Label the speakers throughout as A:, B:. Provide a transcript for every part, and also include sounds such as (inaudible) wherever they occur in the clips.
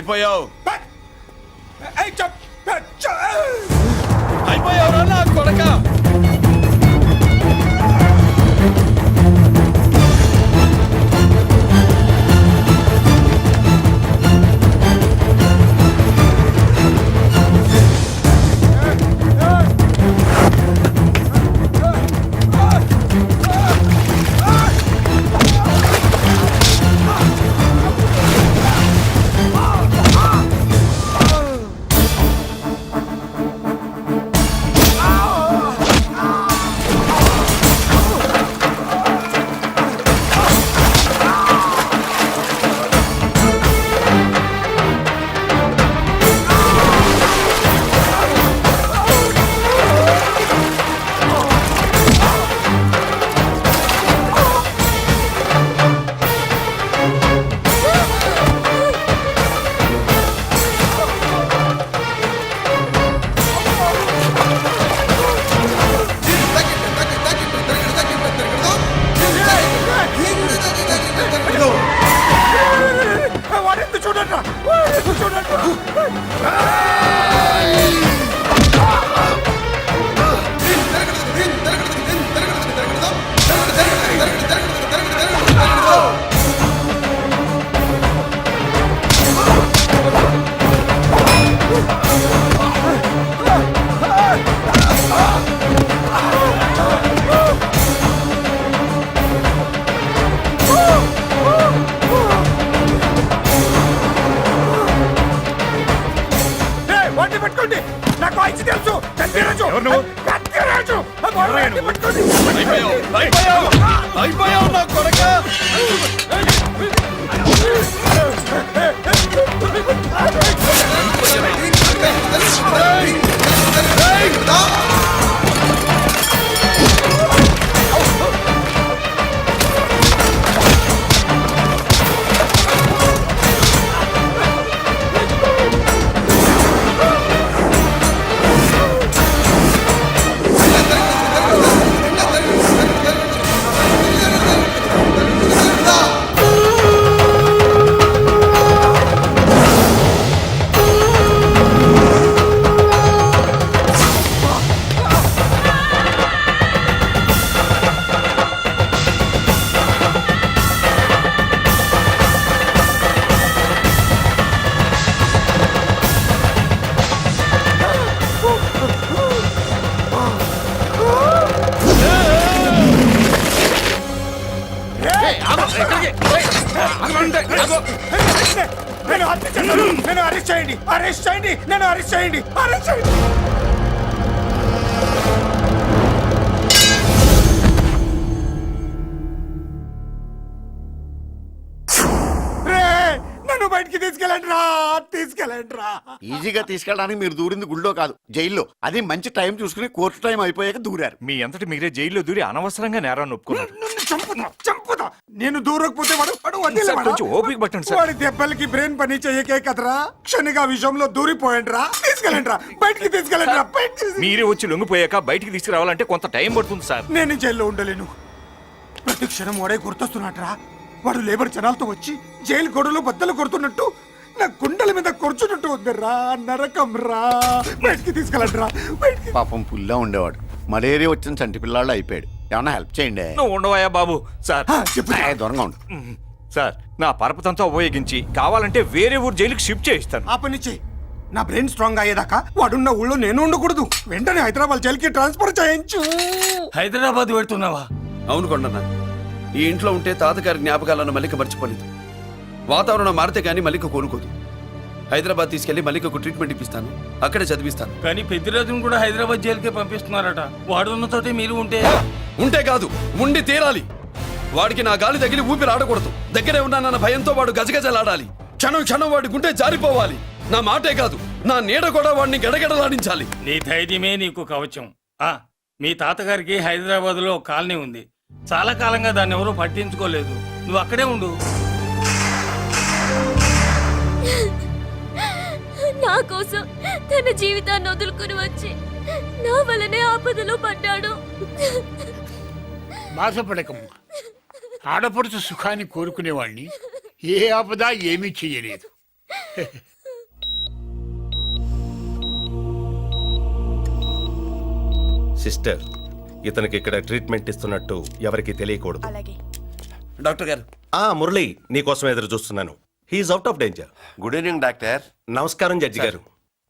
A: అయిపోయావు.
B: నేను అరెస్ట్ చేయండి అరెస్ట్ చేయండి నేను అరెస్ట్ చేయండి అరెస్ట్ చేయండి తీసుకెళ్ళండి రా.
C: ఈజీగా తీసుకెళ్ళడానికి మీరు దూరింది గుళ్ళో కాదు జైల్లో. అది మంచి టైం చూసుకుని కోర్టు టైం అయిపోయాక దూరారు.
D: మీ అంతటి మీరే జైల్లో దూరి అనవసరంగా నేరాన్ని ఒప్పుకున్నారు
B: చంపుతా చంపుతా. నేను దూరకపోతే వాడు వాడు
D: సార్,
B: వదిలేవాడా?
D: కొంచెం ఓపిక పట్టండి సార్.
B: వాడి దెబ్బలకి బ్రెయిన్ పని చేయకే కదరా. క్షణిగా విషయంలో దూరిపోయండి రా తీసుకెళ్ళండి రా బయటికి తీసుకెళ్ళండి రా బయటికి తీసుకెళ్ళండి.
D: మీరే వచ్చి లొంగిపోయాక బయటికి తీసుకురావాలంటే కొంత టైం పడుతుంది సార్.
B: నేను జైల్లో ఉండలేను. ప్రతి క్షణం వాడే గుర్తొస్తున్నట్రా వాడు లేబర్ జనాలతో వచ్చి జైలు గొడవలు బద్దలు కొడుతున్నట్టు నా గుండెల మీద కొడుచున్నట్టు ఉందిరా నరకం రా. బయటికి తీసుకెళ్ళండి రా బయటికి
C: పాపం పుల్లా ఉండేవాడు. మలేరియా వచ్చిన చంటి పిల్లాళ్ళు అయిపోయాడు. ఏమన్నా హెల్ప్ చేయండి.
D: నువ్వు ఉండవయ్యా బాబు. సార్.
B: ఆ, చెప్పు.
C: ఏ, దూరంగా ఉండు.
D: సార్ నా పరపతంతా ఉపయోగించి కావాలంటే వేరే ఊరు జైలుకి షిఫ్ట్ చేయిస్తాను.
B: ఆ పని చెయ్యి నా బ్రెయిన్ స్ట్రాంగ్ అయ్యేదాకా వాడున్న ఊళ్ళో నేను ఉండకూడదు. వెంటనే హైదరాబాద్ జైలుకి ట్రాన్స్ఫర్ చేయించు.
E: హైదరాబాద్ పెడుతున్నావా
A: అవును కొండన్న. ఈ ఇంట్లో ఉంటే తాతగారి జ్ఞాపకాలను మల్లిక మర్చిపోలేదు. వాతావరణం మారితే గానీ మల్లిక కోలుకోదు. హైదరాబాద్ తీసుకెళ్ళి మల్లికకు ట్రీట్మెంట్ ఇప్పిస్తాను. అక్కడే చదివిస్తాను.
E: కానీ పెద్దిరాజును కూడా హైదరాబాద్ జైలుకే పంపిస్తున్నారట. వాడు ఉన్న చోటే మీరు ఉంటే
A: ఉంటే కాదు ఉండి తీరాలి. వాడికి నా గాలి తగిలి ఊపిరి ఆడకూడదు దగ్గరే ఉన్నానన్న భయంతో వాడు గజగజలాడాలి. క్షణం క్షణం వాడి గుండె జారిపోవాలి. నా మాటే కాదు నా నీడ కూడా వాడిని గడగడలాడించాలి.
E: నీ ధైర్యమే నీకు కవచం. ఆ మీ తాతగారికి హైదరాబాద్లో కాలనీ ఉంది. చాలా కాలంగా దాన్ని ఎవరూ పట్టించుకోలేదు. నువ్వు అక్కడే ఉండు.
F: నా కోసం తన జీవితాన్ని వదులుకుని వచ్చి నా వల్లనే ఆపదలో పడ్డాడు.
G: బాధపడకమ్మా. ఆడపడుచు సుఖాన్ని కోరుకునేవాణ్ణి. ఏ ఆపద ఏమీ చెయ్యలేదు.
H: సిస్టర్ ఇతనికి ఇక్కడ ట్రీట్మెంట్ ఇస్తున్నట్టు ఎవరికి తెలియకూడదు.
A: డాక్టర్ గారు.
H: ఆ మురళి నీకోసం ఎదురు చూస్తున్నాను. He's out of danger
I: good evening doctor
H: నమస్కారం జడ్జి గారు.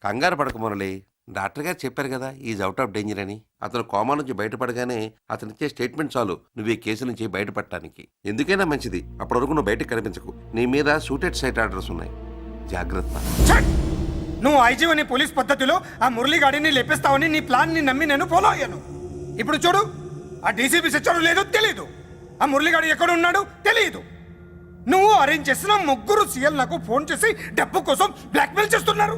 I: కంగారు పడక మురళి. డాక్టర్ గారు చెప్పారు కదా ఈజ్ అవుట్ ఆఫ్ డేంజర్ అని. అతను కోమా నుంచి బయటపడగానే అతను ఇచ్చే స్టేట్మెంట్ చాలు. నువ్వు ఈ కేసు నుంచి బయటపడటానికి. ఎందుకైనా మంచిది. అప్పటి వరకు నువ్వు బయటకు కనిపించకు. నీ మీద సూటెడ్ సైట్ ఆర్డర్స్ ఉన్నాయి. జాగ్రత్త!
B: నువ్వు ఐజీవని పోలీస్ పద్ధతిలో ఆ మురళి గాడిని లేపేస్తావని నీ ప్లాన్ని నమ్మి నేను ఫాలో అయ్యాను. ఇప్పుడు చూడు ఆ డీసీపీ సచ్చాడు లేదో తెలియదు ఆ మురళిగాడు ఎక్కడ ఉన్నాడు తెలియదు నువ్వు అరేంజ్ చేసిన ముగ్గురు సీఎల్ నాకు ఫోన్ చేసి డబ్బు కోసం బ్లాక్మెయిల్ చేస్తున్నారు.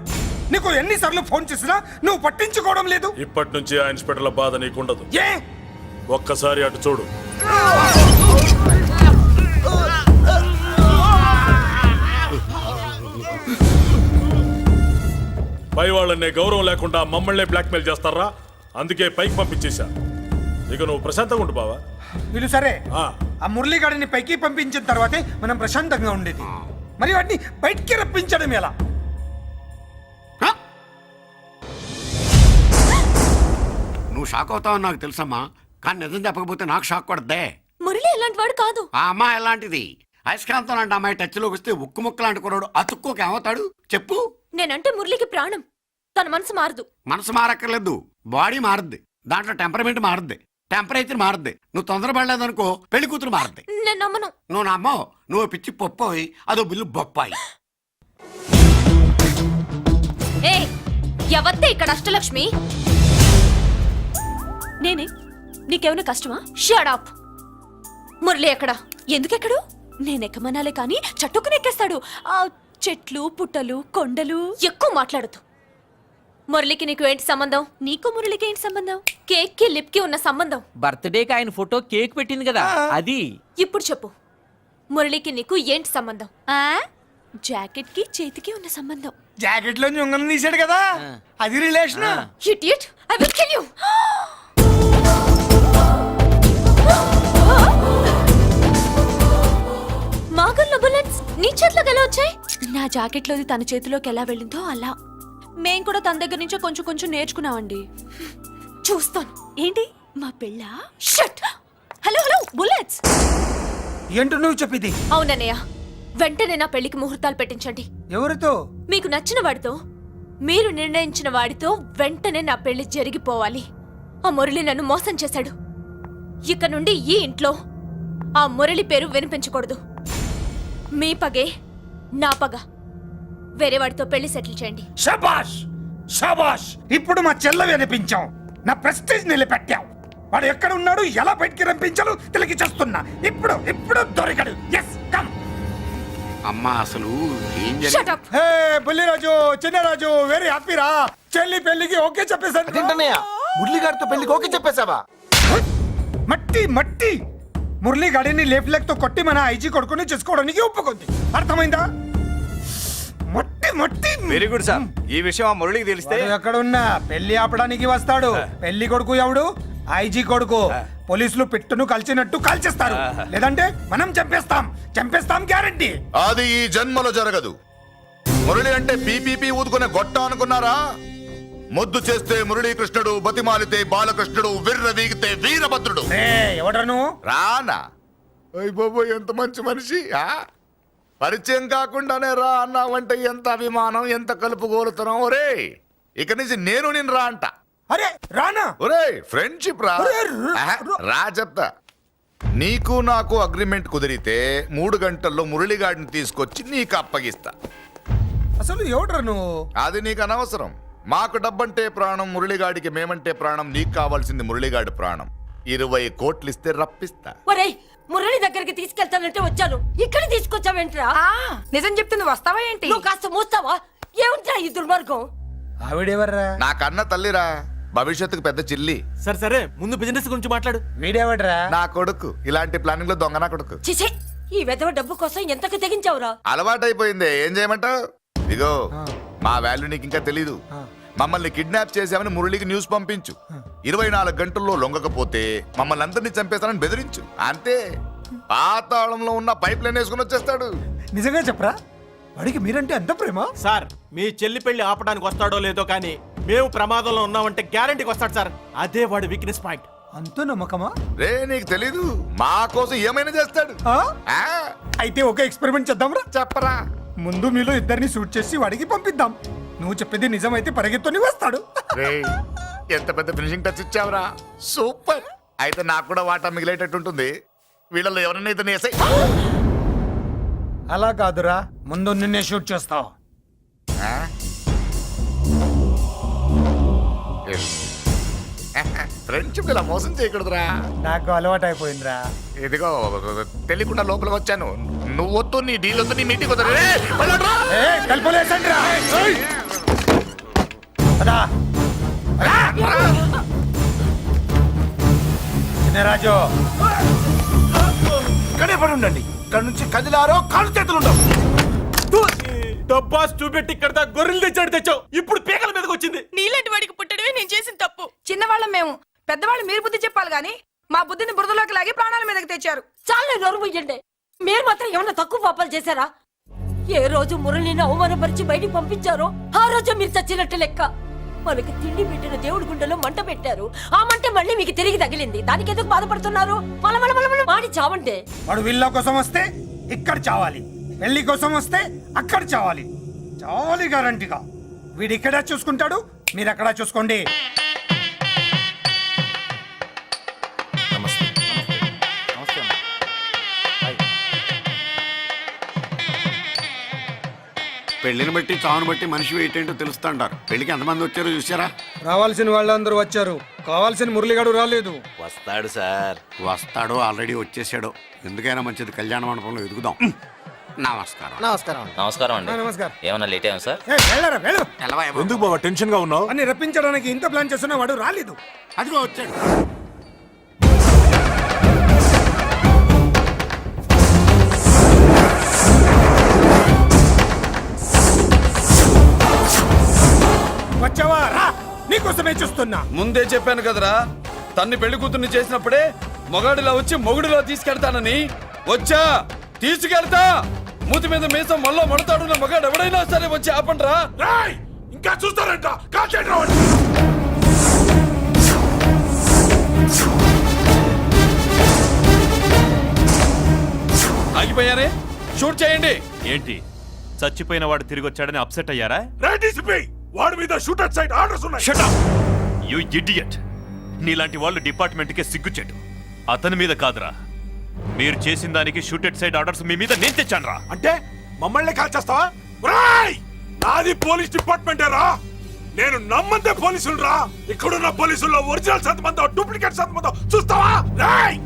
B: నీకు ఎన్నిసార్లు ఫోన్ చేసినా నువ్వు పట్టించుకోవడం లేదు.
J: ఇప్పటి నుంచి ఆ ఇన్స్పెక్టర్ల బాధ నీకుండదు.
B: ఏ?
J: ఒక్కసారి అటు చూడు. పై వాళ్ళనే గౌరవం లేకుండా మమ్మల్ని బ్లాక్మెయిల్ చేస్తారా? అందుకే పైకి పంపించేశా. ఇక నువ్వు ప్రశాంతంగా ఉండు బావా.
B: వీళ్ళు సరే.
J: ఆ,
B: ఆ మురళిగాడిని పైకి పంపించిన తర్వాతే మనం ప్రశాంతంగా ఉండేది. మరి వాటిని బయటికి రప్పించడం ఎలా?
C: నువ్వు షాక్ అవుతావని నాకు తెలుసమ్మా. కానీ నిజం చెప్పకపోతే నాకు షాక్ కొడద్దే
F: మురళి అలాంటి వాడు కాదు.
C: ఆ అమ్మాయి ఎలాంటిది? అయస్కాంతం లాంటి అమ్మాయి టచ్లోకి వస్తే ఉక్కు ముక్క లాంటి కుర్రాడు అతుక్కోక ఏమవుతాడు? చెప్పు.
F: నేనంటే మురళికి ప్రాణం. తన మనసు మారదు.
C: మనసు మారక్కర్లేదు. బాడీ మారుద్ది. దాంట్లో టెంపరమెంట్ మారుద్ది. టెంపరేచర్ మారుద్ది. నువ్వు తొందరపడలేదనుకో పెళ్ళి కూతురు మారుద్ది.
F: నేను నమ్మను.
C: నువ్వు నమ్మో నువ్వు పిచ్చి పొప్పోయి అదో బిల్లు బొప్పాయి.
F: ఏ ఎవత్తే ఇక్కడ అష్టలక్ష్మి? నేనే? నీకేమైనా కష్టమా? షడప్ మురళి ఎక్కడ? ఎందుకెక్కడు? నేనెక్కమనాలే కానీ చట్టుకుని ఎక్కేస్తాడు. ఆ చెట్లు పుట్టలు కొండలు. ఎక్కువ మాట్లాడదు మురళికి నీకు ఏంటి సంబంధం? నీకు మురళికి ఏంటి సంబంధం? కేక్కి లిప్కి ఉన్న సంబంధం.
K: బర్త్డేకి ఆయన ఫోటో కేక్ పెట్టింది కదా అది.
F: ఇప్పుడు చెప్పు. మురళికి నీకు ఏంటి సంబంధం? ఆ? జాకెట్కి చేతికి ఉన్న సంబంధం.
B: జాకెట్లో ఉంగరం తీసాడు కదా అది relation
F: idiot I will kill you మాగల్లో bullets నీ చేతిలోకి ఎలా వచ్చాయి? నా జాకెట్ లోది తన చేతిలోకి ఎలా వెళ్ళిందో అలా. మేం కూడా తన దగ్గర నుంచే కొంచెం కొంచెం నేర్చుకున్నామండి. చూస్తాను. ఏంటి? మా పెళ్ళ? షట్! Hello hello bullets!
B: ఏంటో నువ్వు చెప్పింది?
F: అవునన్నయ్య వెంటనే నా పెళ్ళికి ముహూర్తాలు పెట్టించండి.
B: ఎవరితో?
F: మీకు నచ్చిన వాడితో మీరు నిర్ణయించిన వాడితో వెంటనే నా పెళ్ళి జరిగిపోవాలి. ఆ మురళి నన్ను మోసం చేశాడు. ఇక నుండి ఈ ఇంట్లో ఆ మురళి పేరు వినిపించకూడదు. మీ పగే నా పగ. వేరే వాడితో పెళ్ళి సెటిల్ చేయండి.
B: షబాష్ షబాష్ ఇప్పుడు మా చెల్ల వినిపించాం నా ప్రెస్టేజ్ నిలబెట్టావు. వాడు ఎక్కడ ఉన్నాడు ఎలా బయటికి రంపించాలో తెలికి చేస్తున్నా. ఇప్పుడు ఇప్పుడు దొరికడు. ఎస్ కమ్
C: అమ్మా అసలు ఏం జరిగింది?
F: Up!
B: Hey Bulliraju Chinnaraju very happy రా. చెల్లి పెళ్ళికి ఓకే చెప్పేశాను.
I: మురళి గారితో పెళ్ళికి ఓకే చెప్పేశావా?
B: మట్టి మట్టి. మురళి గాడిని లేఫ్ లెగ్తో కొట్టి మన ఐజీ కొడుకుని చేసుకోవడానికి ఒప్పుకుంది. అర్థమైందా? మట్టి.
D: Very good sir. ఈ విషయం ఆ మురళికి తెలిస్తే
B: వాడు ఎక్కడున్నా? పెళ్ళి ఆపడానికి వస్తాడు. పెళ్ళి కొడుకు ఎవడు? ఐజీ కొడుకు. పోలీసులు పిట్టును కలిచినట్టు కాల్చేస్తారు. లేదంటే మనం చంపేస్తాం. చంపేస్తాం గ్యారంటీ.
J: అది ఈ జన్మలో జరగదు. మురళి అంటే పీపీపీ ఊదుకునే గొట్ట అనుకున్నారా? ముద్దు చేస్తే మురళీకృష్ణుడు బతిమాలితే బాలకృష్ణుడు విర్ర వీగితే వీరభద్రుడు.
B: నువ్వు?
J: రానా? అయ్య బాబోయ్ ఎంత మంచి మనిషి ఆ? పరిచయం కాకుండానే రా అన్నావంటే ఎంత అభిమానం ఎంత కలుపు కోరుతున్నాం ఒరే ఇక నుంచి నేను నేను రా అంట.
B: అరే రానా?
J: ఒరే ఫ్రెండ్షిప్ రా.
B: ర-
J: ఆహా, రా. చెప్తా. నీకు నాకు అగ్రిమెంట్ కుదిరితే మూడు గంటల్లో మురళిగాడిని తీసుకొచ్చి నీకు అప్పగిస్తా.
B: అసలు ఎవడ్రా నువ్వు?
J: అది నీకు అనవసరం. మాకు డబ్బంటే ప్రాణం మురళిగాడికి మేమంటే ప్రాణం నీకు కావాల్సింది మురళిగాడి ప్రాణం. ఇరవై కోట్లు ఇస్తే రప్పిస్తా.
F: ఒరేయ్ మురళి దగ్గరికి తీసుకెళ్తానంటే వచ్చాను. ఇక్కడ తీసుకొచ్చావేంట్రా? నిజం చెప్తే నువ్వు వస్తావా ఏంటి? నువ్వు కాస్త మూస్తావా? ఏమిట్రా ఈ దుర్మార్గం?
B: ఆవిడెవర్రా?
J: నా కన్న తల్లిరా. భవిష్యత్తుకు పెద్ద చిల్లి.
K: సరే సరే ముందు బిజినెస్ గురించి మాట్లాడు.
B: వీడెవడ్రా
J: నా కొడుకు. ఇలాంటి ప్లానింగ్లో దొంగ నా కొడుకు.
F: చిసే ఈ వెధవ డబ్బు కోసం ఎంతకు తెగించావురా?
J: అలవాటైపోయింది. ఏం చేయమంటావు? ఇగో మా వాల్యూ నీకు ఇంకా తెలీదు మమ్మల్ని కిడ్నాప్ చేశామని మురళికి న్యూస్ పంపించు. ఇరవై నాలుగు గంటల్లో లొంగకపోతే మమ్మల్ని అందరినీ చంపేస్తానని బెదిరించు. అంతే. పాతాళంలో ఉన్న పైప్ లైన్ వేసుకుని వచ్చేస్తాడు.
B: నిజంగా చెప్పరా? వాడికి మీరంటే ఎంత ప్రేమ?
K: సార్ మీ చెల్లి పెళ్ళి ఆపడానికి వస్తాడో లేదో కానీ మేము ప్రమాదంలో ఉన్నామంటే గ్యారంటీకి వస్తాడు సార్. అదే వాడి వీక్నెస్ పాయింట్
B: అంత నమ్మకమా?
J: రే నీకు తెలీదు. మా కోసం ఏమైనా చేస్తాడు.
B: ఆ?
J: ఆ,
B: అయితే ఒక ఎక్స్పెరిమెంట్ చేద్దాంరా.
J: చెప్పరా.
B: ముందు మీలో ఇద్దరిని షూట్ చేసి వాడికి పంపిద్దాం. నువ్వు చెప్పేది నిజమైతే పరిగెత్తుని వస్తాడు.
J: రే ఎంత పెద్ద ఫినిషింగ్ టచ్ ఇచ్చావురా సూపర్ అయితే నాకు కూడా వాటా మిగిలేటట్టు ఉంటుంది వీళ్ళలో ఎవరైనా ఇతను వేసాయి
B: అలా కాదురా ముందు నిన్నే షూట్ చేస్తావు
J: ఫ్రెండ్షిప్ ఇలా మోసం చేయకూడదురా
B: నాకు అలవాటు అయిపోయిందిరా
J: ఇదిగో తెలియకుండా లోపలికి వచ్చాను నువ్వు వద్దు నీ డీల్ వద్దు నీ మీటింగ్ వద్దు రే,
B: రాజు.
G: ఇక్కడే పడి ఉండండి. ఇక్కడ నుంచి కదిలారో కాళ్ళు చేతులు ఉండవు.
K: డబ్బా చూపెట్టి ఇక్కడ గొర్రెలు తెచ్చాడు తెచ్చావు. ఇప్పుడు పీకల మీదకి వచ్చింది.
L: నీలాంటి వాడికి పుట్టడమే నేను చేసిన తప్పు. చిన్నవాళ్ళం మేము. పెద్దవాళ్ళు మీరు బుద్ధి చెప్పాలి గాని మా బుద్ధిని బురదలోకి లాగి ప్రాణాల మీదకి తెచ్చారు.
F: చాలా నోరు ముయ్యండి మీరు మాత్రం ఏమన్నా తక్కువ పాపాలు చేశారా? ఏ రోజు మురళిని అవమానపరిచి బయటికి పంపించారో ఆ రోజు మీరు చచ్చినట్టు లెక్క. మనకి తిండి పెట్టిన దేవుడి గుండెలో మంట పెట్టారు. ఆ మంట మళ్ళీ మీకు తిరిగి తగిలింది. దానికి ఎందుకు బాధపడుతున్నారు? మల మల మల మాడి చావంటే
B: వాడు వీళ్ళ కోసం వస్తే ఇక్కడ చావాలి. పెళ్ళి కోసం వస్తే అక్కడ చావాలి. చావాలి గ్యారంటీగా వీడు ఇక్కడ చూసుకుంటాడు మీరు అక్కడ చూసుకోండి.
C: పెళ్ళిని బట్టి చావును బట్టి మనిషి ఏంటంటో తెలుస్తుంటారు పెళ్ళికి ఎంతమంది వచ్చారో చూసారా
B: రావాల్సిన వాళ్ళందరూ వచ్చారు. కావాల్సిన మురళిగాడు రాలేదు.
H: వస్తాడు సార్.
C: వస్తాడో ఆల్రెడీ వచ్చేసాడో. ఎందుకైనా మంచిది కళ్యాణ మండపంలో ఎదుగుదాం. నమస్కారం.
B: నమస్కారం.
K: నమస్కారం అండి.
B: నమస్కారం.
K: ఏమన్నా లేట్ అయ్యాం సార్?
B: ఏ, వెళ్ళరా వెళ్ళు.
C: తెల్లవాయ బాబు.
G: ఎందుకు బాబా టెన్షన్గా ఉన్నావు?
B: అని రప్పించడానికి ఇంత ప్లాన్ చేస్తున్న వాడు రాలేదు.
C: అదిగో వచ్చాడు.
B: చూస్తున్నా.
A: ముందే చెప్పాను కదరా తన్ని పెళ్ళి కూతుర్ని చేసినప్పుడే మొగాడిలా వచ్చి మొగుడిలో తీసుకెళ్తానని. వచ్చా తీసుకెళ్తా. మూతి మీద మీసం మళ్ళా మడతాడున్న మగాడు ఎవడైనా సరే వచ్చి ఆపండ్రా.
G: ఇంకా చూస్తారంట.
A: ఆగిపోయారే? షూట్ చేయండి.
D: ఏంటి? చచ్చిపోయిన వాడు తిరిగి వచ్చాడని అప్సెట్ అయ్యారా?
G: వాడి మీద షూటర్ సైడ్ ఆర్డర్స్ ఉన్నాయి.
D: షటప్ యు ఇడియట్ నీలాంటి వాళ్ళు డిపార్ట్మెంట్కే సిగ్గుచెట్టు అతని మీద కాదురా. మీరు చేసిన దానికి షూటెడ్ సైడ్ ఆర్డర్స్ మీ మీద నేను తెచ్చానురా.
G: అంటే మమ్మల్ని కాల్ చేస్తావా రాయ్ నాది పోలీస్ డిపార్ట్మెంటే రా. నేను నమ్మందే పోలీసులు రా ఇక్కడున్న పోలీసుల్లో ఒరిజినల్ సత్మంతో డూప్లికేట్ సత్మంతో చూస్తావా? రాయ్!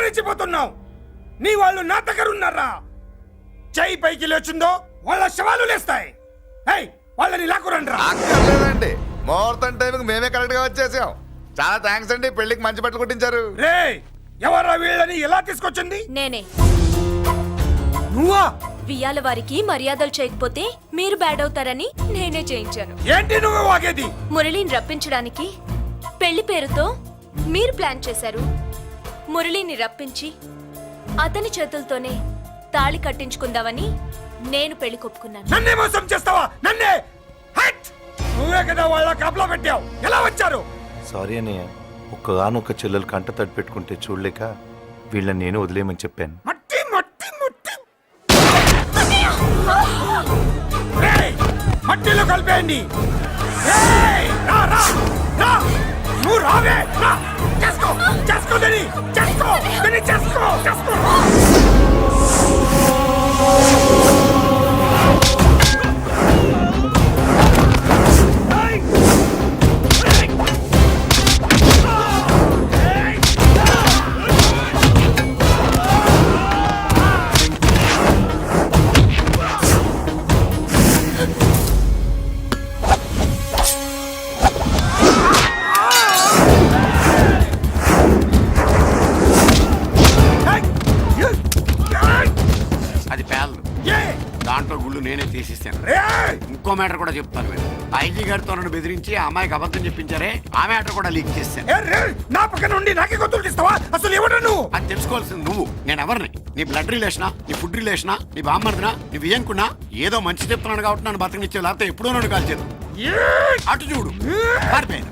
B: ఏంటో రెచ్చిపోతున్నావు నీ వాళ్ళు నా దగ్గర ఉన్నారా? చెయ్యి పైకి లేచుందో వాళ్ళ శవాలు లేస్తాయి. ఏయ్ వాళ్ళని లాక్కురండి
J: అక్కర్లేదండి. ముహూర్తం టైంకి మేమే కరెక్ట్గా వచ్చేసాం. చాలా థ్యాంక్స్ అండి పెళ్ళికి మంచి బట్టలు కుట్టించారు.
B: రే ఎవరా వీళ్ళని ఎలా తీసుకొచ్చింది?
F: నేనే.
B: నువ్వా?
F: వియ్యాల వారికి మర్యాదలు చేయకపోతే మీరు బ్యాడ్ అవుతారని నేనే చేయించాను.
B: ఏంటి నువ్వు వాగేది
F: మురళిని రప్పించడానికి పెళ్ళి పేరుతో మీరు ప్లాన్ చేశారు. మురళిని రప్పించి అతని చేతులతోనే తాళి కట్టించుకుందామని నేను పెళ్ళి కొప్పుకున్నాను.
B: నన్నే మోసం చేస్తావా? నన్నే! హట్! నువ్వే కదా వాళ్ళ కాపలా పెట్టావు. ఎలా వచ్చారు?
H: సారీ అన్నయ్య ఒక్కగానొక్క చెల్లెలు కంట తడి పెట్టుకుంటే చూడలేక వీళ్ళని నేను వదిలేయమని చెప్పాను.
B: మట్టి మట్టి మట్టి! రేయ్! మట్టిలో కలిపేయండి. రేయ్! రా రా రా! నువ్వు రావే రా చేసుకో చేసుకో దని చేసుకో దని చేసుకో చేసుకో
C: మ్యాటర్ కూడా చెప్తాను మీరు ఐజీ గారితో నన్ను బెదిరించి ఆ అమ్మాయికి అబద్ధం చెప్పించారే ఆ మ్యాటర్ కూడా లీక్ చేస్తాను
B: నా పక్కన నాకే గొంతులు తీస్తావా అసలు ఎవడు నువ్వు
C: అది తెలుసుకోవాల్సింది నువ్వు. నేను ఎవరిని? నీ బ్లడ్ రిలేషనా నీ ఫుడ్ రిలేషనా నీ బామ్మర్దినా నీ వియ్యంకున్నా? ఏదో మంచి చెప్తున్నాను కాబట్టి నన్ను బతకనిచ్చే లేకపోతే ఎప్పుడో నన్ను కాల్చేది. అటు చూడు. పారిపోయాను.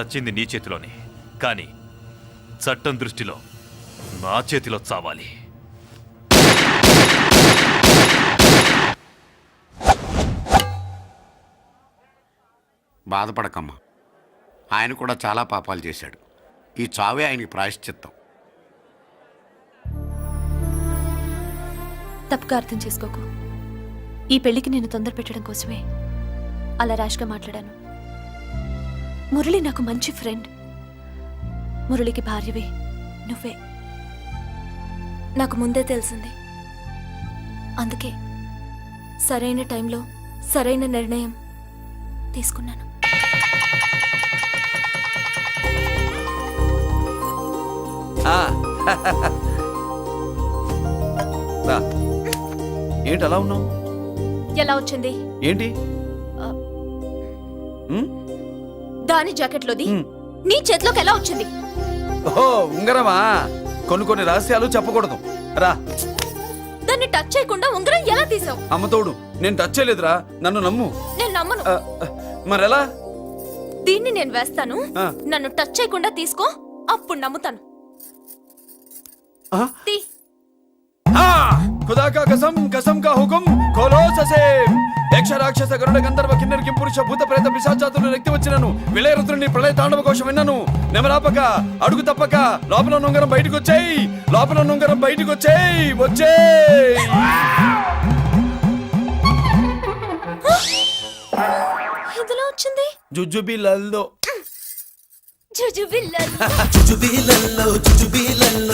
D: చచ్చింది నీ చేతిలోనే. కానీ చట్టం దృష్టిలో నా చేతిలో చావాలి.
C: బాధపడకమ్మా. ఆయన కూడా చాలా పాపాలు చేశాడు. ఈ చావే ఆయనకి ప్రాయశ్చిత్తం.
F: తప్పుగా అర్థం చేసుకోకు. ఈ పెళ్ళికి నేను తొందర పెట్టడం కోసమే అలా ర్యాష్గా మాట్లాడాను. మురళి నాకు మంచి ఫ్రెండ్ మురళికి భార్యవి నువ్వే. నాకు ముందే తెలిసింది. అందుకే సరైన టైంలో సరైన నిర్ణయం తీసుకున్నాను.
A: ఏంటి అలా ఉన్నావు?
F: ఎలా వచ్చింది?
A: ఏంటి?
F: దాని జాకెట్లోది. నీ చేతిలోకి ఎలా వచ్చింది?
A: ఓహో ఉంగరమా? కొన్ని కొన్ని రహస్యాలు చెప్పకూడదు. రా.
F: దాన్ని టచ్ చేయకుండా ఉంగరం ఎలా తీసావు?
A: అమ్మతోడు నేను టచ్ చేయలేదురా. నన్ను నమ్ము.
F: నేను నమ్మను.
A: మరెలా?
F: దీన్ని నేను వేస్తాను. నన్ను టచ్ చేయకుండా తీసుకో. అప్పుడు నమ్ముతాను? తీ.
A: ఖుదా కా కసం కసం కా హుకుం ఖోలో ససేం యక్ష రాక్షస గరుడ గంధర్వ కిన్నెర కింపురుష భూత ప్రేత పిశాచాతులు రక్తి వచ్చినను. విలయరుద్రుని ప్రళయ తాండవ కోశం విన్నను. నెమరాపక అడుగు తప్పక లోపల నుంగరం బయటకు వచ్చేయి లోపల నుంగరం బయటకు వచ్చేయి. వచ్చేయ్ (gasps)
F: ఇదిలో వచ్చింది?
A: జుజుబి లల్లో
F: జుజుబిల్లలు